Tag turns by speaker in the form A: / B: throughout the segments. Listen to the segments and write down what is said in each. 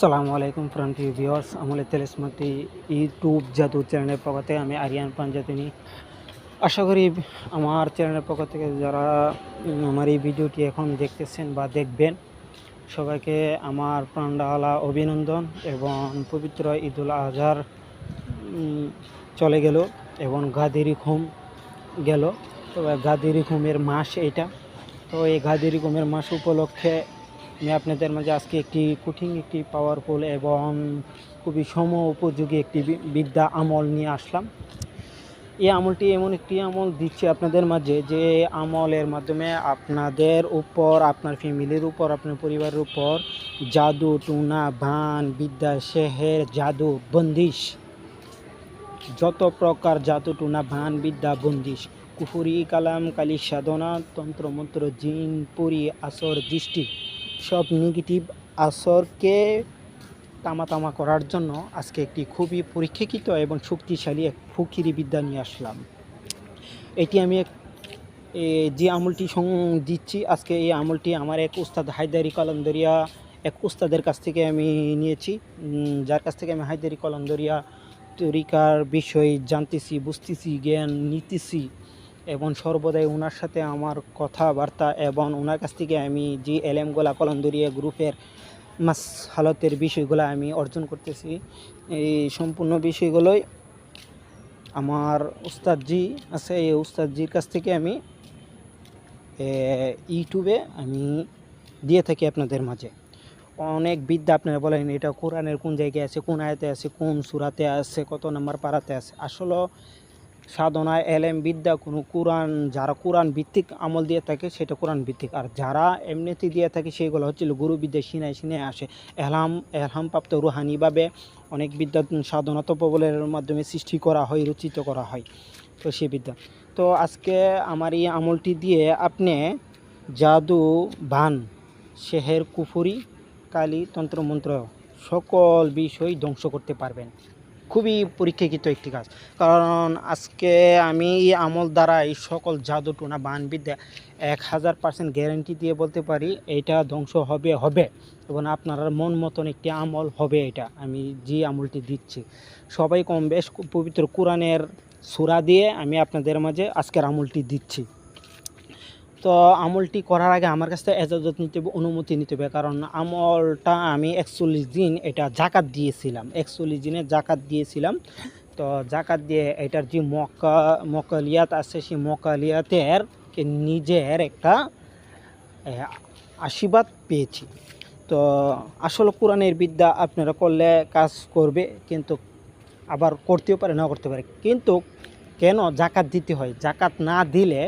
A: সালামু আলাইকুম friend viewers, আমলে তেলেসমাতি ইউটিউব জাদু চ্যানেলের পক্ষ থেকে আমি আরিয়ান পাঞ্জাতিনি। আশা করি আমার চ্যানেলের পক্ষ থেকে যারা আমার এই ভিডিওটি এখন দেখতেছেন বা দেখবেন, সবাইকে আমার প্রাণডালা অভিনন্দন এবং পবিত্র ঈদুল আজহার চলে গেল এবং গাদিরি খুম গেল। তো গাদিরি খুমের মাস এটা তো এই গাদিরি খুমের মাস উপলক্ষে আমি আপনাদের মাঝে আজকে একটি কঠিন, একটি পাওয়ারফুল এবং খুবই সম উপযোগী একটি বিদ্যা আমল নিয়ে আসলাম। এই আমলটি এমন একটি আমল দিচ্ছে আপনাদের মাঝে যে আমলের মাধ্যমে আপনাদের উপর, আপনার ফ্যামিলির উপর, আপনার পরিবারের উপর জাদু, টুনা, ভান, বিদ্যা, শেহের জাদু, বন্দিশ, যত প্রকার জাদু, টুনা, ভান, বিদ্যা, বন্দিশ, কুফুরি, কালাম, কালী, সাধনা, তন্ত্রমন্ত্র, জিন, পুরি, আসর, দৃষ্টি সব নেগেটিভ আসরকে তামা তামা করার জন্য আজকে একটি খুবই পরীক্ষিত এবং শক্তিশালী এক ফকিরি বিদ্যা নিয়ে আসলাম। এটি আমি এক যে আমলটি সং দিচ্ছি, আজকে এই আমলটি আমার এক উস্তাদ হায়দারি কলন্দরিয়া, এক উস্তাদের কাছ থেকে আমি নিয়েছি। যার কাছ থেকে আমি হায়দারি কলন্দরিয়া তরিকার বিষয় জানতেছি, বুঝতেছি, জ্ঞান নিতেছি। এবং সর্বদাই ওনার সাথে আমার কথাবার্তা এবং ওনার কাছ থেকে আমি যে এলএমগুলা কলন্দরিয়া গ্রুপের মাস হালতের বিষয়গুলো আমি অর্জন করতেছি, এই সম্পূর্ণ বিষয়গুলোই আমার উস্তাদজি আছে, এই উস্তাদজির কাছ থেকে আমি ইউটিউবে আমি দিয়ে থাকি আপনাদের মাঝে। অনেক বিদ্যা আপনারা বলেন, এটা কোরআনের কোন জায়গায় আছে, কোন আয়তে আছে, কোন সুরাতে আছে, কত নাম্বার পাড়াতে আছে। আসলে সাধনা এলএম বিদ্যা, কোনো কোরআন, যারা কোরআন ভিত্তিক আমল দিয়ে থাকে সেটা কোরআন ভিত্তিক। আর যারা এমনিতে দিয়ে থাকে সেগুলো হচ্ছিল গুরু বিদ্যা সিনায় সিনায় আসে। এলহাম এলহাম প্রাপ্ত রুহানিভাবে অনেক বিদ্যা সাধনা তপবলের মাধ্যমে সৃষ্টি করা হয়, রচিত করা হয়। তো সে বিদ্যা। তো আজকে আমার এই আমলটি দিয়ে আপনি জাদু, বান, শেহের কুফুরি, কালী, তন্ত্রমন্ত্র সকল বিষয় ধ্বংস করতে পারবেন। খুবই পরীক্ষাকৃত একটি কাজ কারণ আজকে আমি এই আমল দ্বারা এই সকল জাদু টোনা বান বিদ্যা এক হাজার পার্সেন্ট গ্যারেন্টি দিয়ে বলতে পারি, এটা ধ্বংস হবে হবে এবং আপনার মন মতন একটি আমল হবে এটা। আমি যে আমলটি দিচ্ছি, সবাই কম বেশ পবিত্র কোরআনের সুরা দিয়ে আমি আপনাদের মাঝে আজকের আমলটি দিচ্ছি। তো আমলটি করার আগে আমার কাছ থেকে এজাজত নিতে হবে, অনুমতি নিতে হবে। কারণ আমলটা আমি একচল্লিশ দিন এটা জাকাত দিয়েছিলাম, একচল্লিশ দিনে জাকাত দিয়েছিলাম। তো জাকাত দিয়ে এটার যে মক্কা মকালিয়াত আছে, সেই মকালিয়াতের নিজের একটা আশীর্বাদ পেয়েছি। তো আসলে কোরআনের বিদ্যা আপনারা করলে কাজ করবে, কিন্তু আবার করতেও পারে, না করতে পারে। কিন্তু কেন জাকাত দিতে হয়? জাকাত না দিলে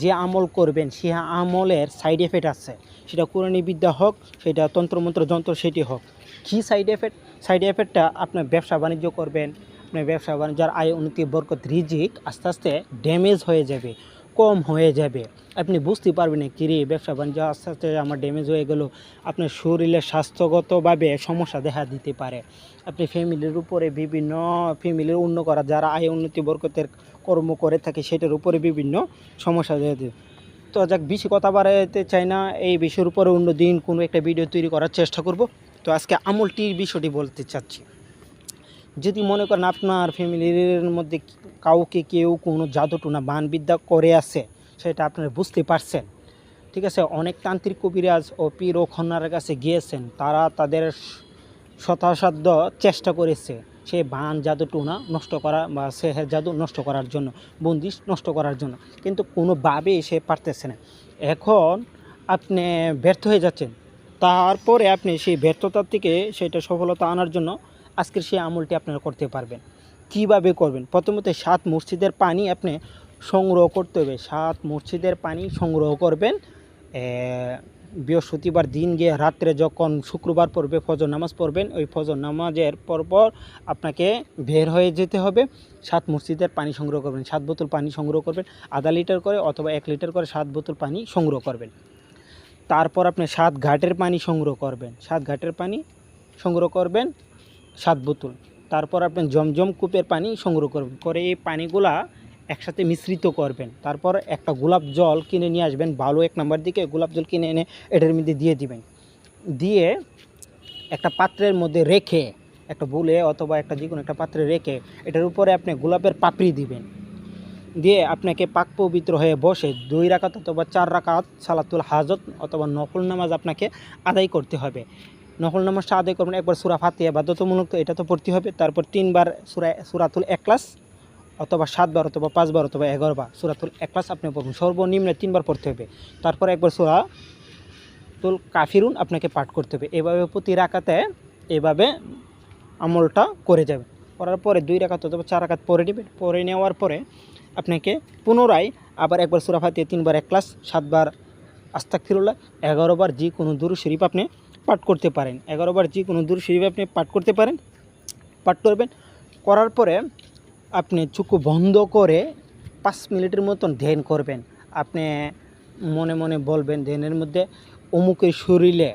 A: যে আমল করবেন, সে আমলের সাইড এফেক্ট আছে। সেটা কোরআনী বিদ্যা হোক, সেটা তন্ত্রমন্ত্র, যন্ত্র সেটি হোক। কী সাইড এফেক্ট সাইড এফেক্টটা আপনার ব্যবসা বাণিজ্য করবেন আপনার ব্যবসা বাণিজ্যের আয়, উন্নতি, বরকত, রিজিক আস্তে আস্তে ড্যামেজ হয়ে যাবে। কম হয়ে যাবে। আপনি বুঝতে পারবেন না, কিরে, ব্যবসা বাণিজ্য আস্তে আস্তে আমার ড্যামেজ হয়ে গেল। আপনার শরীরে স্বাস্থ্যগতভাবে সমস্যা দেখা দিতে পারে। আপনি ফ্যামিলির উপরে বিভিন্ন ফ্যামিলির উন্ন করা, যারা আয় উন্নতি বরকতের কর্ম করে থাকে, সেটার উপরে বিভিন্ন সমস্যা দেখা দিবে তো যাক, বেশি কথা বাড়াতে চাই না। এই বিষয়ের উপরে অন্য দিন কোনো একটা ভিডিও তৈরি করার চেষ্টা করব। তো আজকে আমলটির বিষয়টি বলতে চাচ্ছি। যদি মনে করেন আপনার ফ্যামিলির মধ্যে কাউকে কেউ কোনো জাদুটুনা বানবিদ্যা করে আছে, সেটা আপনারা বুঝতে পারছেন। ঠিক আছে, অনেক তান্ত্রিক কবিরাজ ও পীর ও খন্নারের কাছে গিয়েছেন, তারা তাদের শতাসাধ্য চেষ্টা করেছে সে বান জাদু টুনা নষ্ট করা বা সেহের জাদু নষ্ট করার জন্য বন্দিশ নষ্ট করার জন্য। কিন্তু কোনোভাবেই সে পারতেছে না। এখন আপনি ব্যর্থ হয়ে যাচ্ছেন। তারপরে আপনি সেই ব্যর্থতার থেকে সেটা সফলতা আনার জন্য আজকের সেই আমলটি আপনারা করতে পারবেন। কীভাবে করবেন? প্রথমত সাত মসজিদের পানি আপনি সংগ্রহ করতে হবে। সাত মসজিদের পানি সংগ্রহ করবেন। বৃহস্পতিবার দিন গিয়ে রাত্রে যখন শুক্রবার পড়বে, ফজর নামাজ পড়বেন, ওই ফজর নামাজের পরপর আপনাকে বের হয়ে যেতে হবে। সাত মসজিদের পানি সংগ্রহ করবেন। সাত বোতল পানি সংগ্রহ করবেন, আধা লিটার করে অথবা এক লিটার করে সাত বোতল পানি সংগ্রহ করবেন। তারপর আপনি সাত ঘাটের পানি সংগ্রহ করবেন। সাত ঘাটের পানি সংগ্রহ করবেন। সাত বোতল। তারপর আপনি জমজম কূপের পানি সংগ্রহ করবেন। করে এই পানিগুলা একসাথে মিশ্রিত করবেন। তারপর একটা গোলাপ জল কিনে নিয়ে আসবেন। ভালো এক নম্বর দিকে গোলাপ জল কিনে এনে এটার মধ্যে দিয়ে দিবেন। দিয়ে একটা পাত্রের মধ্যে রেখে, একটা বুলে অথবা একটা যে কোনো একটা পাত্রে রেখে এটার উপরে আপনি গোলাপের পাপড়ি দিবেন। দিয়ে আপনাকে পাক পবিত্র হয়ে বসে দুই রাকাত অথবা চার রাকাত সালাতুল হাজত অথবা নকল নামাজ আপনাকে আদায় করতে হবে। নকল নামাজটা আদায় করবেন, একবার সুরা ফাতিয়া বাধ্যতামূলক এটা তো পড়তে হবে। তারপর তিনবার সুরা, সুরাতুল একলাস অথবা সাতবার অথবা পাঁচবার অথবা এগারোবার সুরাতুল একলাস আপনি পড়বেন। সর্বনিম্ন তিনবার পড়তে হবে। তারপর একবার সুরা তুল কাফিরুন আপনাকে পাঠ করতে হবে। এভাবে প্রতি রাকাতে এভাবে আমলটা করে যাবে করার পরে দুই রাকাত অথবা চার রাকাত পরে নেবেন। পরে নেওয়ার পরে আপনাকে পুনরায় আবার একবার সুরা ফাতিয়ে তিনবার এক ক্লাস সাতবার আস্তাক ফিরুল্লাহ এগারোবার যে কোনো দুরু শরীফ আপনি পাঠ করতে পারেন। এগারোবার যে কোনো দূর শরীফ আপনি পাঠ করতে পারেন, পাঠ করবেন। করার পরে আপনি চুকু বন্ধ করে পাঁচ মিনিটের মতন ধ্যান করবেন। আপনি মনে মনে বলবেন ধ্যানের মধ্যে, অমুকের শরীরে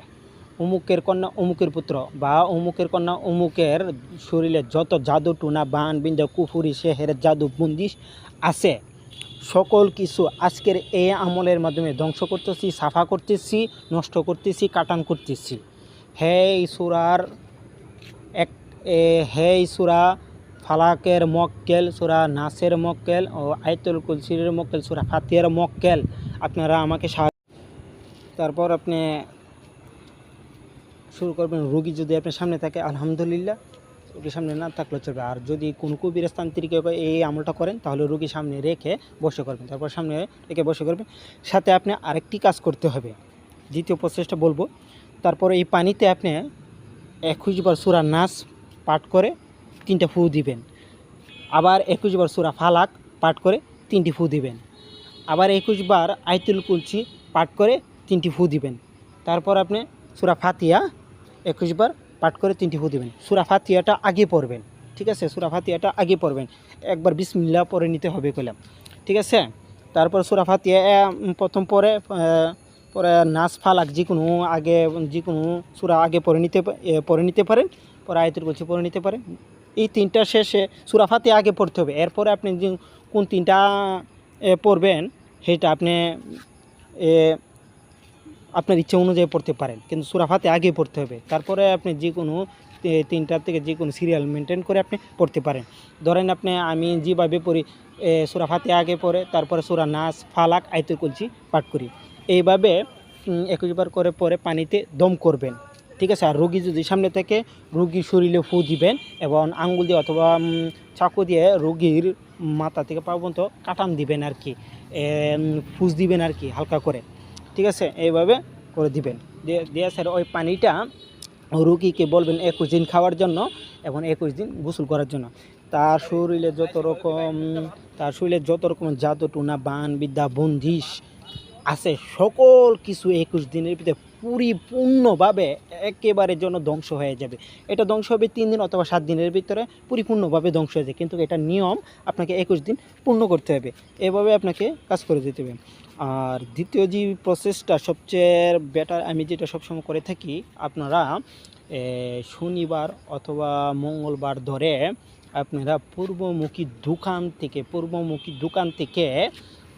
A: অমুকের কন্যা, অমুকের পুত্র বা, অমুকের কন্যা, অমুকের শরীরে যত জাদু টুনা বান, বিন্দা, কুফুরি, শেহের জাদু বন্দিশ আছে। সকল কিছু আজকের এই আমলের মাধ্যমে ধ্বংস করতেছি, সাফা করতেছি, নষ্ট করতেছি, কাটান করতেছি। হে সুরার এক হে সুরা ফালাকের মক্কেল, সুরা নাসের মক্কেল ও আয়তুল কুলসিরের মক্কেল, সুরা ফাতিয়ার মক্কেল। আপনারা আমাকে সাহায্য তারপর আপনি শুরু করবেন। রুগী যদি আপনার সামনে থাকে, আলহামদুলিল্লাহ। রুগীর সামনে না থাকলে চলবে। আর যদি কোনো তান্ত্রিক এই আমলটা করেন, তাহলে রুগীর সামনে রেখে বসে করবেন। তারপর সামনে রেখে বসে করবেন। সাথে আপনি আরেকটি কাজ করতে হবে। দ্বিতীয় প্রসেসটা বলব। তারপরে এই পানিতে আপনি একুশ বার সুরা নাচ পাঠ করে তিনটা ফু দিবেন। আবার একুশ বার সুরা ফালাক পাঠ করে তিনটি ফু দিবেন। আবার একুশ বার আইতুল কুলচি পাঠ করে তিনটি ফু দিবেন। তারপর আপনি সুরা ফাতিয়া একুশ বার পাঠ করে তিনটি ফু দিবেন। সুরা ফাতিয়াটা আগে পড়বেন, ঠিক আছে? সুরা ফাতিয়াটা আগে পড়বেন। একবার বিসমিল্লা পরে নিতে হবে কইলাম, ঠিক আছে? তারপর সুরা ফাতিয়া প্রথম পরে পরে নাচ ফালাক যে কোনো আগে, যে কোনো সুরা আগে পরে নিতে পরে নিতে পারেন, পরে আয়তুল কুলচি পরে নিতে পারেন। এই তিনটা শেষে সুরা আগে পড়তে হবে। এরপরে আপনি কোন তিনটা পড়বেন, সেটা আপনি আপনার ইচ্ছা অনুযায়ী পড়তে পারেন। কিন্তু সুরাফাতে আগে পড়তে হবে। তারপরে আপনি যে কোনো তিনটার থেকে যে কোনো সিরিয়াল মেনটেন করে আপনি পড়তে পারেন। ধরেন আপনি, আমি যেভাবে পড়ি সুরাফাতে আগে পড়ে, তারপরে সুরা নাচ ফালাক আইতে কুলছি পাঠ করি। এইভাবে একুশবার করে পরে পানিতে দম করবেন। ঠিক আছে? আর রুগী যদি সামনে থেকে রুগীর শরীরে ফু দিবেন এবং আঙ্গুল দিয়ে অথবা চাকু দিয়ে রুগীর মাথা থেকে পা পর্যন্ত কাটান দিবেন আর কি। ফুস দিবেন আর কি, হালকা করে। ঠিক আছে? এইভাবে করে দিবেন। দিয়ে স্যার ওই পানিটা রুগীকে বলবেন একুশ দিন খাওয়ার জন্য এবং একুশ দিন গোসল করার জন্য। তার শরীরে যত রকম, তার শরীরে যত রকম জাদু, টুনা, বান, বিদ্যা, বন্দিশ আছে, সকল কিছু একুশ দিনের ভিতরে পরিপূর্ণভাবে একেবারে জন্য ধ্বংস হয়ে যাবে। এটা ধ্বংস হবে তিন দিন অথবা সাত দিনের ভিতরে পরিপূর্ণভাবে ধ্বংস হয়ে যায় কিন্তু এটা নিয়ম আপনাকে একুশ দিন পূর্ণ করতে হবে। এভাবে আপনাকে কাজ করে দিতে হবে। আর দ্বিতীয় যে প্রসেসটা সবচেয়ে বেটার আমি যেটা সবসময় করে থাকি, আপনারা শনিবার অথবা মঙ্গলবার ধরে আপনারা পূর্বমুখী দোকান থেকে, পূর্বমুখী দোকান থেকে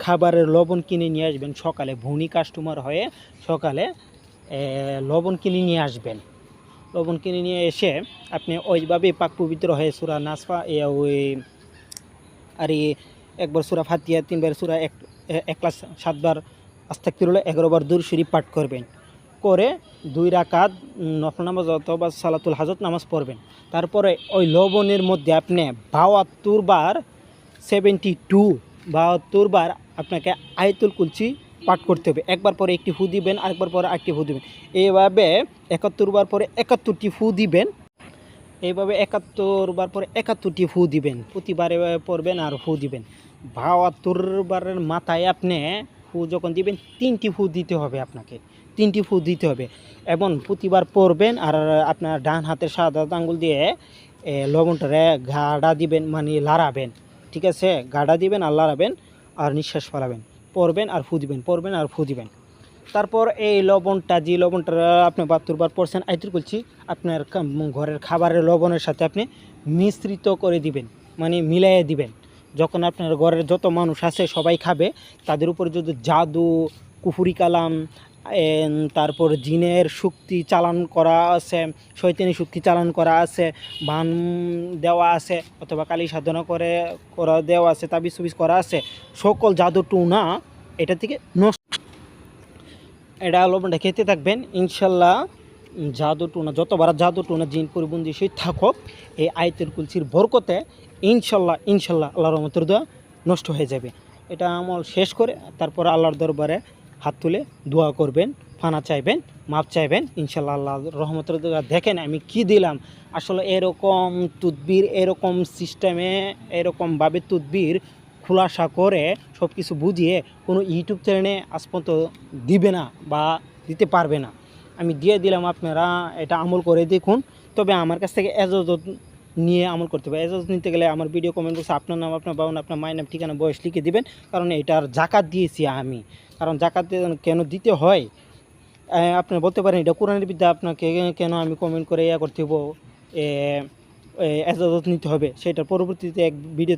A: খাবারের লবণ কিনে নিয়ে আসবেন। সকালে ভুনি কাস্টমার হয়ে সকালে লবণ কিনে নিয়ে আসবেন। লবণ কিনে নিয়ে এসে আপনি ওইভাবে পাক পবিত্র হয়ে সুরা নাসফা ওই, আর, একবার সুরা ফাতিয়া তিনবার সুরা এক এ- এক ক্লাস সাতবার আস্তাক ফিরলে এগারোবার দূর শরীফ পাঠ করবেন। করে দুই রাকাত নফল নামাজ অথবা সালাতুল হাজত নামাজ পড়বেন। তারপরে ওই লবণের মধ্যে আপনি বাহাত্তর বার সেভেন্টি টু বাহাত্তর বার আপনাকে আয়তুল কুলচি পাঠ করতে হবে। একবার পরে একটি ফু দিবেন, আরেকবার পরে আরেকটি ফু দিবেন। এইভাবে একাত্তর বার পরে একাত্তরটি ফু দিবেন। এইভাবে একাত্তর বার পরে একাত্তরটি ফু দিবেন। প্রতিবারে পড়বেন আর ফু দিবেন। বাহাত্তর বারের মাথায় আপনি ফু যখন দিবেন, তিনটি ফু দিতে হবে আপনাকে। তিনটি ফু দিতে হবে। এবং প্রতিবার পড়বেন আর আপনার ডান হাতের সাদা আঙ্গুল দিয়ে লবণটারে গাড়া দিবেন মানে লাড়াবেন। ঠিক আছে? গাড়া দিবেন আর লাড়াবেন আর নিঃশ্বাস ফেলাবেন। পড়বেন আর ফু দিবেন পড়বেন আর ফু দিবেন তারপর এই লবণটা, যে লবণটা আপনি বাহাত্তর বার পড়ছেন আইতুর করছি আপনার ঘরের খাবারের লবণের সাথে আপনি মিশ্রিত করে দিবেন মানে মিলাইয়ে দিবেন। যখন আপনার ঘরের যত মানুষ আছে, সবাই খাবে, তাদের উপরে যদি জাদু, কুফুরি কালাম তারপর জিনের শক্তি চালান করা আছে শৈতানি শক্তি চালান করা আছে, বান দেওয়া আছে, অথবা কালী সাধনা করে, করা দেওয়া আছে তাবিজ সুবিজ করা আছে, সকল জাদু টুনা এটা থেকে নষ্ট। এটা লবণটা খেতে থাকবেন। ইনশাল্লাহ জাদু টুনা, যতবার জাদু টুনা জিন পরিবন্দি সে থাকুক, এই আয়তের কুলসির বরকতে ইনশাল্লাহ ইনশাল্লাহ আল্লাহর রহমতের দোয়া নষ্ট হয়ে যাবে। এটা আমল শেষ করে তারপর আল্লাহর দরবারে হাত তুলে দোয়া করবেন, ফানা চাইবেন, মাপ চাইবেন। ইনশাল্লাহ আল্লাহ রহমতের দোয়া। দেখেন আমি কি দিলাম? আসলে এরকম তুদবির, এরকম সিস্টেমে এরকমভাবে তুদবির খোলাসা করে সব কিছু বুঝিয়ে কোনো ইউটিউব চ্যানেলে আজ পর্যন্ত দিবে না বা দিতে পারবে না। আমি দিয়ে দিলাম আপনারা এটা আমল করে দেখুন। তবে আমার কাছ থেকে এজাজত নিয়ে আমল করতে হবে। এজাজত নিতে গেলে আমার ভিডিও কমেন্ট বক্সে আপনার নাম আপনার বাবা নাম, আপনার মায়ের নাম ঠিকানা বয়স লিখে দিবেন। কারণ এটার জাকাত দিয়েছি আমি। কারণ জাকাত কেন দিতে হয়? আপনি বলতে পারেন এটা কোরআনের বিদ্যা আপনাকে কেন আমি কমেন্ট করে ইয়া করতে হব এজাজত নিতে হবে। সেটার পরবর্তীতে এক ভিডিওতে